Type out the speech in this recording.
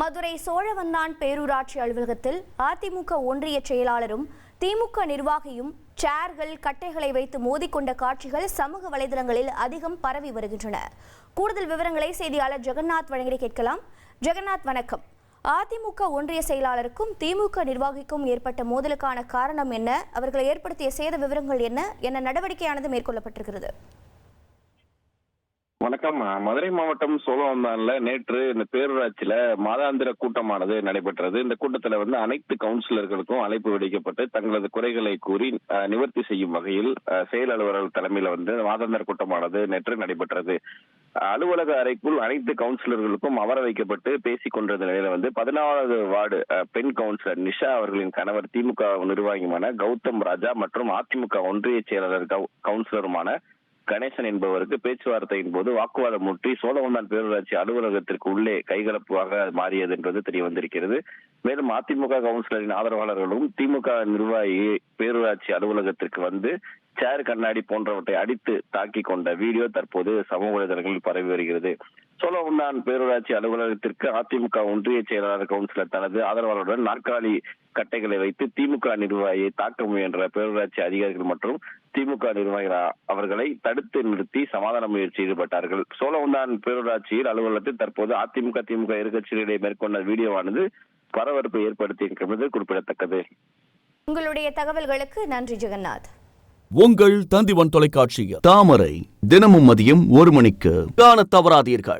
மதுரை சோழவந்தான் பேரூராட்சி அலுவலகத்தில் அதிமுக ஒன்றிய செயலாளரும் திமுக நிர்வாகியும் சேர்கள் கட்டைகளை வைத்து மோதிக்கொண்ட காட்சிகள் சமூக வலைதளங்களில் அதிகம் பரவி வருகின்றன. கூடுதல் விவரங்களை செய்தியாளர் ஜெகநாத் வழங்கி கேட்கலாம். ஜெகநாத் வணக்கம். அதிமுக ஒன்றிய செயலாளருக்கும் திமுக நிர்வாகிக்கும் ஏற்பட்ட மோதலுக்கான காரணம் என்ன? அவர்கள் ஏற்படுத்திய சேத விவரங்கள் என்ன? என்ன நடவடிக்கையானது மேற்கொள்ளப்பட்டிருக்கிறது? வணக்கம். மதுரை மாவட்டம் சோழவந்தான்ல நேற்று இந்த பேரூராட்சியில மாதாந்திர கூட்டமானது நடைபெற்றது. இந்த கூட்டத்துல வந்து அனைத்து கவுன்சிலர்களுக்கும் அழைப்பு விடுக்கப்பட்டு தங்களது குறைகளை கூறி நிவர்த்தி செய்யும் வகையில் செயல் அலுவலர் தலைமையில வந்து மாதாந்திர கூட்டமானது நேற்று நடைபெற்றது. அலுவலக அறைக்குள் அனைத்து கவுன்சிலர்களுக்கும் அமர வைக்கப்பட்டு பேசிக் கொண்டிருந்த நிலையில வந்து பதினாறாவது வார்டு பெண் கவுன்சிலர் நிஷா அவர்களின் கணவர் திமுக நிர்வாகியுமான கௌதம் ராஜா மற்றும் அதிமுக ஒன்றிய செயலாளர் கவு- கவுன்சிலருமான கணேசன் என்பவருக்கு பேச்சுவார்த்தையின் போது வாக்குவாதம் முற்றி சோழவந்தான் பேரூராட்சி அலுவலகத்திற்கு உள்ளே கைகலப்பாக மாறியது என்பது தெரிய வந்திருக்கிறது. மேலும் அதிமுக கவுன்சிலரின் ஆதரவாளர்களும் திமுக நிர்வாகி பேரூராட்சி அலுவலகத்திற்கு வந்து சேர் கண்ணாடி போன்றவற்றை அடித்து தாக்கி கொண்ட வீடியோ தற்போது சமூக வலைதளங்களில் பரவி வருகிறது. சோழவந்தான் பேரூராட்சி அலுவலகத்திற்கு அதிமுக ஒன்றிய செயலாளர் கவுன்சிலர் தனது ஆதரவாளருடன் நாற்காலி கட்டைகளை வைத்து திமுக நிர்வாகியை தாக்க முயன்ற பேரூராட்சி அதிகாரிகள் மற்றும் திமுக நிர்வாகிகள் அவர்களை தடுத்து நிறுத்தி சமாதான முயற்சி ஈடுபட்டார்கள். சோழவுண்டான் பேரூராட்சியில் அலுவலகத்தில் தற்போது அதிமுக திமுக எதிர்கட்சிகளிடையே மேற்கொண்ட வீடியோவானது பரபரப்பை ஏற்படுத்தியிருக்கிறது குறிப்பிடத்தக்கது. உங்களுடைய தகவல்களுக்கு நன்றி ஜெகநாத். உங்கள் தந்திவன் தொலைக்காட்சியில். தாமரை தினமும் மதியம் ஒரு மணிக்கு. காணத் தவறாதீர்கள்.